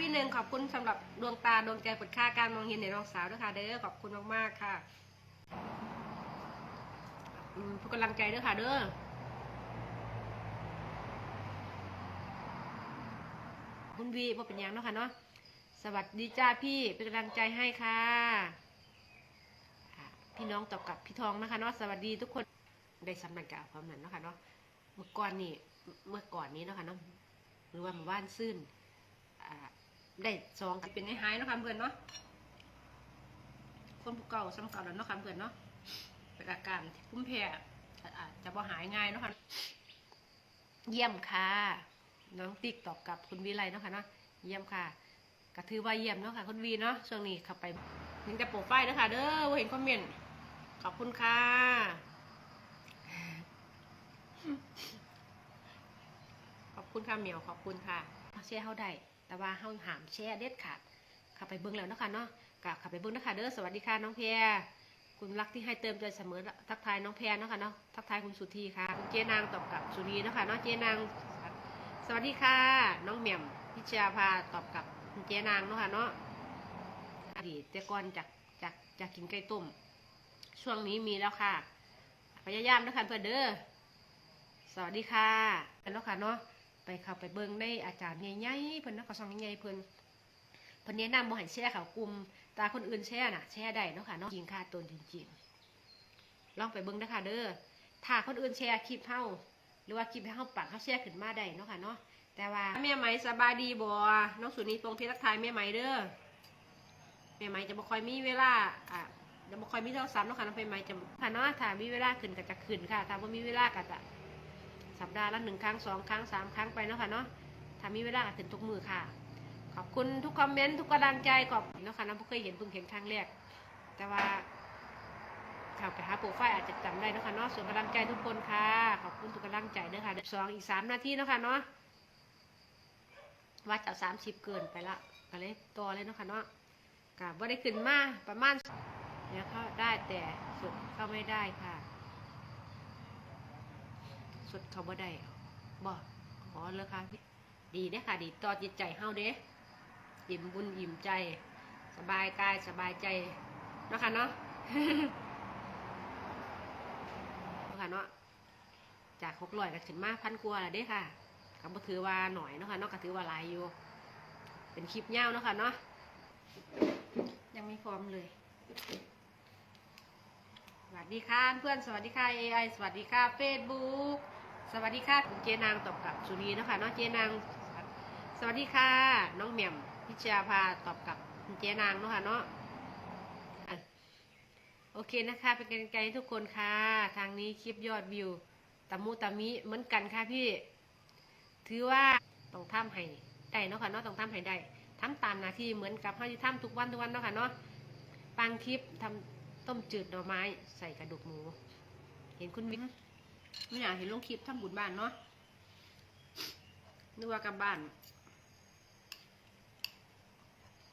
พี่หนึ่งขอบคุณสำหรับดวงตาดวงใจเปิดค่าการมองเห็นในน้องสาวด้วยค่ะ เด้อขอบคุณมากๆค่ะอืมทุกกำลังใจด้วยค่ะเด้อคุณวีบ่เป็นยังเนาะค่ะเนาะสวัสดีจ้าพี่เป็นกำลังใจให้ค่ะ พี่น้องตอบกับพี่ทองนะคะเนาะสวัสดีทุกคนได้สำนักกล่าวความนั้นเนาะค่ะเนาะเมื่อก่อนนี่เมื่อก่อนนี้เนาะค่ะเนาะหรือว่าหมู่บ้านซื่นอ่า ได้ซองกันเป็นไอ้หายเนาะค่ะเพื่อนเนาะคนผู้เก่าซ้ำเก่าแล้วเนาะค่ะเพื่อนเนาะเป็นอาการที่พุ่มแพ้อาจจะบ่หายง่ายเนาะค่ะเยี่ยมค่ะน้องติ๊กตอบกับคุณวิไลเนาะค่ะเนาะเยี่ยมค่ะก็ถือว่าเยี่ยมเนาะค่ะคุณวีเนาะช่วงนี้เข้าไปยิงแต่โปรไฟล์เนาะค่ะเด้อบ่เห็นคอมเมนต์ขอบคุณค่ะขอบคุณค่ะเหมียวขอบคุณค่ะแชร์เฮาได้ แต่ว่าเฮาหามแชร์เด็ดขาดข้าไปเบิ่งแล้วนะคะเนาะกลับข้าไปเบิ่งนะคะเด้อสวัสดีค่ะน้องแพรคุณรักที่ให้เติมใจเสมอทักทายน้องแพรเนาะค่ะเนาะทักทายคุณสุธีค่ะคุณเจนางตอบกลับสุรีเนาะค่ะเนาะเจนางสวัสดีค่ะ น้องแหม่มพิชยาภาตอบกลับคุณเจนางเนาะค่ะเนาะอดีตแต่ก่อนจากจากจากกินไก่ต้มช่วงนี้มีแล้วค่ะพยายามนะคะเพื่อเด้อสวัสดีค่ะแล้วค่ะเนาะ ไปเข้าไปเบิ่งได้อาจารย์ใหญ่ๆเพิ่นเนาะก็ซองใหญ่ๆเพิ่นเพิ่นแนะนำบ่ให้แชร์เขากลุ่มตาคนอื่นแชร์น่ะแชร์ได้เนาะค่ะเนาะจริงค่าตนจริงๆลองไปเบิ่งนะคะเด้อถ้าคนอื่นแชร์คลิปเฮาหรือว่าคลิปเฮาปังเฮาแชร์ขึ้นมาได้เนาะค่ะเนาะแต่ว่าแม่ไหมสบายดีบ่น้องสุนีตรงที่ทักทายแม่ไหมเด้อแม่ไหมจะบ่ค่อยมีเวลาอะจะบ่ค่อยมีโทรศัพท์เนาะค่ะน้องแม่ไหมจะค่ะเนาะถ้ามีเวลาขึ้นก็จะขึ้นค่ะถ้าบ่มีเวลาก็จะ สัปดาห์ละหนึ่งครั้งสองครั้งสามครั้งไปเนาะค่ะเนาะถ้ามีเวลาถึงทุกมือค่ะ ขอบคุณทุกคอมเมนต์ทุกกำลังใจขอบเนาะค่ะน้ำเคยเห็นเพิ่งเห็นครั้งแรก แต่ว่าข้าไปหาโปรไฟล์อาจจะจำได้เนาะค่ะเนาะส่วนกำลังใจทุกคนค่ะ ขอบคุณทุกกำลังใจเด้อค่ะสองอีกสามนาทีเนาะค่ะเนาะว่าจะสามสิบเกินไปละก็เลยต่อเลยเนาะค่ะเนาะกับว่าได้ขึ้นมาประมาณเนี่ยเข้าได้แต่สุดเข้าไม่ได้ค่ะ ดเขาบ่ได้บ่อ๋อเลยค่ะพี่ดีเด้อค่ะ ดีต่อจิตใจเฮาเด้อิ่มบุญอิ่มใจ สบายกายสบายใจเนาะค่ะเนาะเนาะค่ะเนาะจากหกร้อยก็ขึ้นมาพันกว่าแล้วเด้ค่ะก็บ่ถือว่าหน่อยเนาะค่ะเนาะก็ถือว่าหลายอยู่ เป็นคลิปยาวเนาะค่ะเนาะยังไม่พร้อมเลยสวัสดีค่ะเพื่อนสวัสดีค่ะ AI สวัสดีค่ะ Facebook สวัสดีค่ะคุณเจนางตอบกลับสุรีนะคะน้องเจนางสวัสดีค่ะ น้องแหม่มพิชยาภาตอบกลับคุณเจนางนะคะเนาะอะโอเคนะคะ เป็นกำลังใจให้ทุกคนค่ะ ทางนี้คลิปยอดวิวตะมุตะมิเหมือนกันค่ะพี่ ถือว่าต้องทำให้ได้เนาะค่ะเนาะต้องทำให้ได้ทำตามหน้าที่เหมือนกับเขาที่ทำทุกวันทุกวันเนาะค่ะเนาะบางคลิปทำต้มจืดหน่อไม้ใส่กระดูกหมู เห็นคุณวิทย์ ไม่อยากเห็นลงคลิปทำบุญบ้านเนาะนึกว่ากลับบ้าน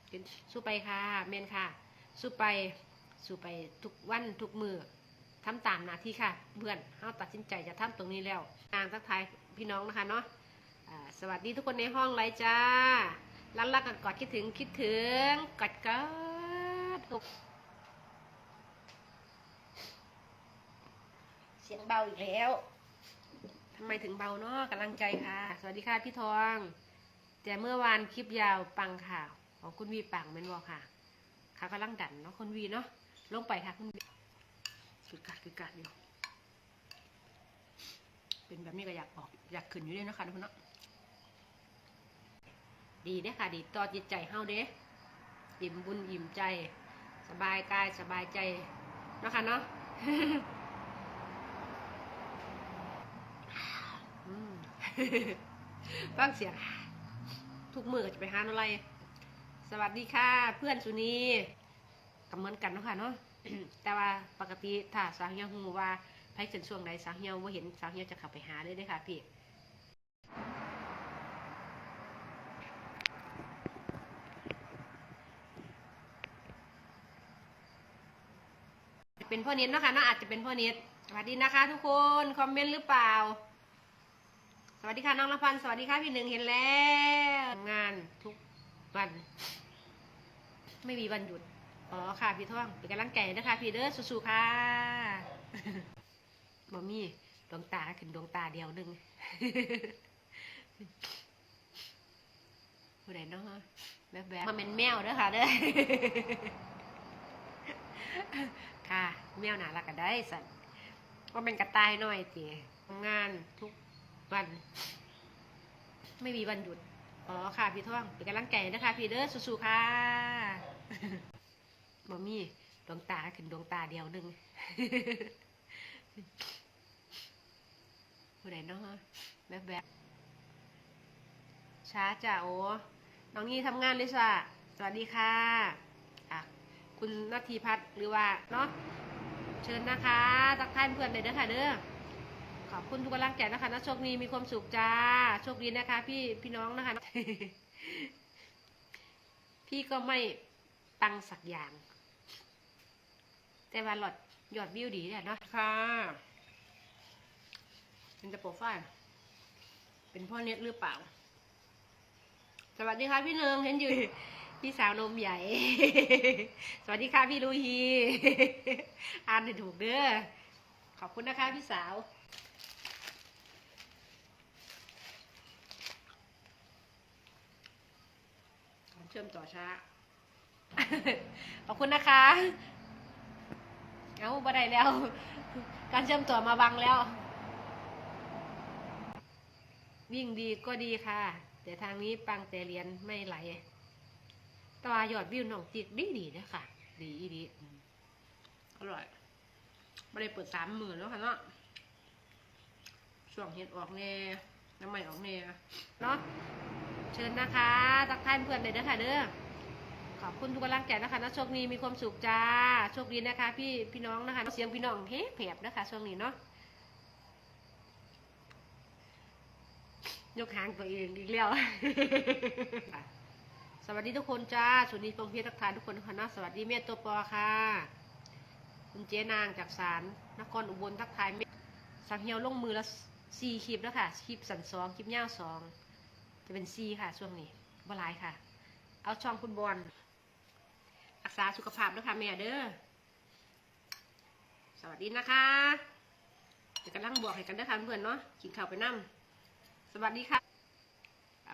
เป็นสู้ไปค่ะเมนค่ะ สู้ไปสู้ไปทุกวันทุกมือทำตามหน้าที่ค่ะเพื่อนเฮาตัดสินใจจะทำตรงนี้แล้วทางทักทายพี่น้องนะคะเนาะสวัสดีทุกคนในห้องไรจ้าลันลักกันกอดคิดถึงคิดถึงกอดกอดเสียงเบาอีกแล้วทำไมถึงเบาเนาะกำลังใจค่ะ สวัสดีค่ะพี่ทองแต่เมื่อวานคลิปยาวปังค่ะของคุณวีปังเป็นวอค่ะค่ะกำลังดันเนาะคุณวีเนาะลงไปค่ะคุณวีสุดกัดคือกัดเดียวเป็นแบบนี้ก็อยากออกอยากขึ้นอยู่ด้วยเนาะคะทุกคนเนาะดีเด้อค่ะ ดีต่อจิตใจเฮาเด้อิ่มบุญอิ่มใจ สบายกายสบายใจเนาะค่ะเนาะ อืม ฟังเสียง ทุกมือก็จะไปหาอะไร สวัสดีค่ะ เพื่อนสุนีก็เหมือนกันเนาะค่ะเนาะแต่ว่าปกติถ้าสาวเฮียหูว่าไพ่เกินช่วงใดสาวเฮียว่าเห็นสาวเฮียจะข้าไปหาเลยเด้ค่ะพี่เป็นพ่อเน็ตนะคะเนาอาจจะเป็นพ่อเน็ตสวัสดีนะคะ ทุกคน คอมเมนต์หรือเปล่า สวัสดีค่ะน้องละพันธ์สวัสดีค่ะพี่หนึ่งเห็นแล้วงานทุกวัน ไม่มีวันหยุดอ๋อค่ะพี่ท่องเป็นกำลังใจนะคะพี่เด้อสู้ๆค่ะบอมี่ดวงตาขึ้นดวงตาเดียวหนึ่งผู้ใดเนาะแบบแบบมาเป็นแมวเด้อค่ะเด้อค่ะ แมวหนาละก็ได้สันว่าเป็นกระต่ายหน่อยตีทำงานทุก วัน ไม่มีวันหยุด อ๋อค่ะพี่ท่อง เป็นกำลังใจนะคะพี่เด้อสู้ๆค่ะบอมี่ดวงตาขึ้นดวงตาเดียวหนึ่งผู้ใดเนาะแบบแบบช้าจ้ะโอ้น้องนี่ทำงานเลยจ้ะสวัสดีค่ะอะ คุณนาทีพัฒน์หรือว่าเนาะเชิญนะคะทักทายเพื่อนเลยเด้อค่ะเด้อ ขอบคุณทุกกำลังใจนะคะนะโชคดีมีความสุขจ้า โชคดีนะคะ พี่พี่น้องนะคะ พี่ก็ไม่ปังสักอย่าง แต่ว่าหลอดยอดวิวดีเนี่ยเนาะค่ะเป็นจะโปรไฟล์เป็นพ่อเน็ตหรือเปล่า สวัสดีค่ะพี่เนืองเห็นอยู่พี่สาวนมใหญ่ สวัสดีค่ะพี่ลูฮีอ่านให้ถูกเด้อ ขอบคุณนะคะพี่สาว เชื่อมต่อช้า ขอบคุณนะคะ เอาบ่ได้แล้ว การเชื่อมต่อมาบังแล้ว วิ่งดีก็ดีค่ะ แต่ทางนี้ปังแต่เรียนไม่ไหลแตว่ายอดวิวน้องจิกดีดีๆนะคะดีอีดีอืมอร่อยไม่ได้เปิดสามหมื่นแล้วค่ะเนาะช่วงเห็ดออกแน่ น้ำใหม่ขออกแน่เนาะเชิญนะคะทักทายเพื่อนเลยเด้อค่ะเด้อขอบคุณทุกกำลังใจนะคะนะโชคดีมีความสุขจ้าโชคดีนะคะ พี่พี่น้องนะคะ เสียงพี่น้องเฮ้แผบนะคะช่วงนี้เนาะยกหางตัวเองอีกแล้ว สวัสดีทุกคนจ้าสวัสดีพงเพียรทักทายทุกคนค่ะนะสวัสดีแม่ตัวปอค่ะ คุณเจ๊นางจากสารนครอุบลทักทายแม่สังเฮียวลงมือและ สี่คลิปแล้วค่ะ คลิปสันสองคลิปยาวสองจะเป็นซีค่ะ ช่วงนี้บหลายค่ะ เอาช่องคุณบอลรักษาสุขภาพด้วยค่ะแม่เด้อ สวัสดีนะคะเดี๋ยวกำลังบวกให้กันเด้อค่ะเพื่อนเนาะ กินข้าวไปนั่สวัสดีค่ะ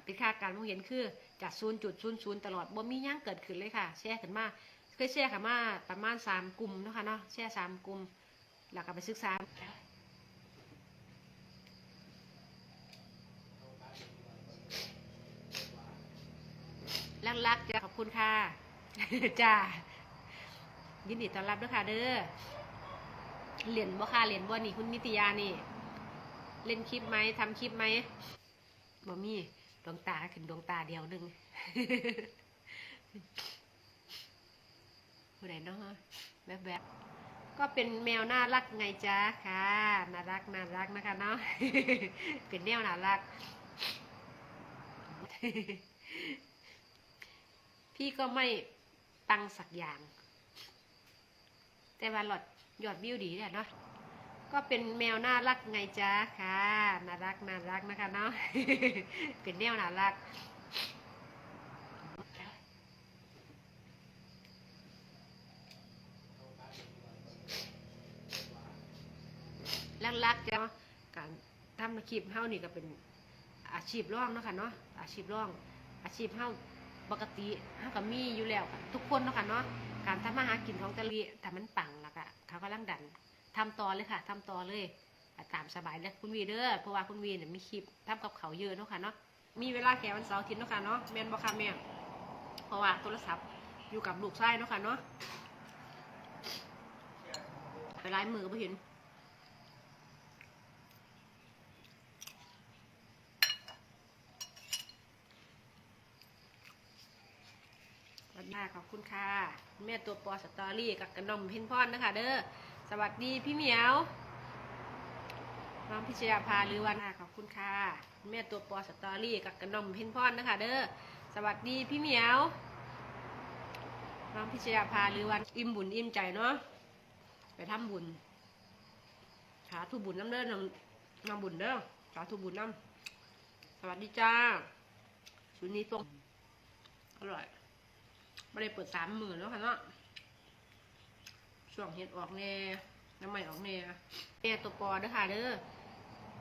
เป็นค่าการมองเห็นคือจากศูนย์จุดศูนย์ศูนย์ตลอดบ่มีย่างเกิดขึ้นเลยค่ะ แชร์ขึ้นมาเคยแชร์ขึ้นมาประมาณสามกลุ่มนะคะเนาะแชร์สามกลุ่มแล้วก็ไปศึกษา รักจ้ะขอบคุณค่ะจ้ายินดีต้อนรับด้วยค่ะเด้อเหรียญบ่ค่ะเหรียญบ่นี่คุณนิตยานี่ เล่นคลิปไหมทำคลิปไหมบ่มีดวงตาขึ้นดวงตาเดียวหนึ่งผู้ใดเนาะแบบแบบก็เป็นแมวน่ารักไงจ้าค่ะน่ารักน่ารักนะคะเนาะเป็นแนวน่ารัก พี่ก็ไม่ปังสักอย่าง แต่ว่าหลอดยอดวิวดีเนี่ยเนาะก็เป็นแมวน่ารักไงจ้าค่ะน่ารักน่ารักนะคะเนาะเป็นแนวน่ารักรักๆจ้ะการทำอาชีพเฮ้านี่ก็เป็นอาชีพร่องเนาะค่ะเนาะอาชีพร่อง อาชีพเฮ้า ปกติเฮาก็มีอยู่แล้วค่ะทุกคนเนาะค่ะเนาะการทำมาหากินของตะลีถ้ามันปังแล้วก็เขากำลังดันทำต่อเลยค่ะทำต่อเลยตามสบายเลยคุณวีเด้อเพราะว่าคุณวีเนี่ยมีคลิปทำกับเขาเยอะเนาะค่ะเนาะมีเวลาแค่วันเสาร์อาทิตย์เนาะค่ะเนาะแมนบ่ค่ะแม่เพราะว่าโทรศัพท์อยู่กับลูกชายเนาะค่ะเนาะไปไล่มือก็ไม่เห็น สวัสดีค่ะ ขอบคุณค่ะแม่ตัวปอสตอรี่กับกระนมเพนพอนนะคะ เด้อสวัสดีพี่เหมียวน้องพิชยาภาหรือวันค่ะขอบคุณค่ะแม่ตัวปอสตอรี่กับกระนมเพนพอนนะคะ เด้อสวัสดีพี่เหมียวน้องพิชยาภาหรือวันอิ่มบุญอิ่มใจเนาะไปทำบุญสาธุบุญน้ำเด้อนำนำบุญเด้อสาธุบุญน้ำสวัสดีจ้าชุดนี้ตรงอร่อย ไม่ได้เปิดสามหมื่นแล้วค่ะเนาะช่วงเห็ดออกแน่น้ำใหม่ออกแน่แม่ตัวปอเด้อค่ะเด้อ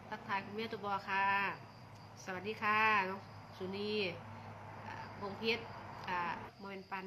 ทักทายคุณแม่ตัวปอค่ะ สวัสดีค่ะน้องสุนีวงเพชรอ่าโมเมนปัน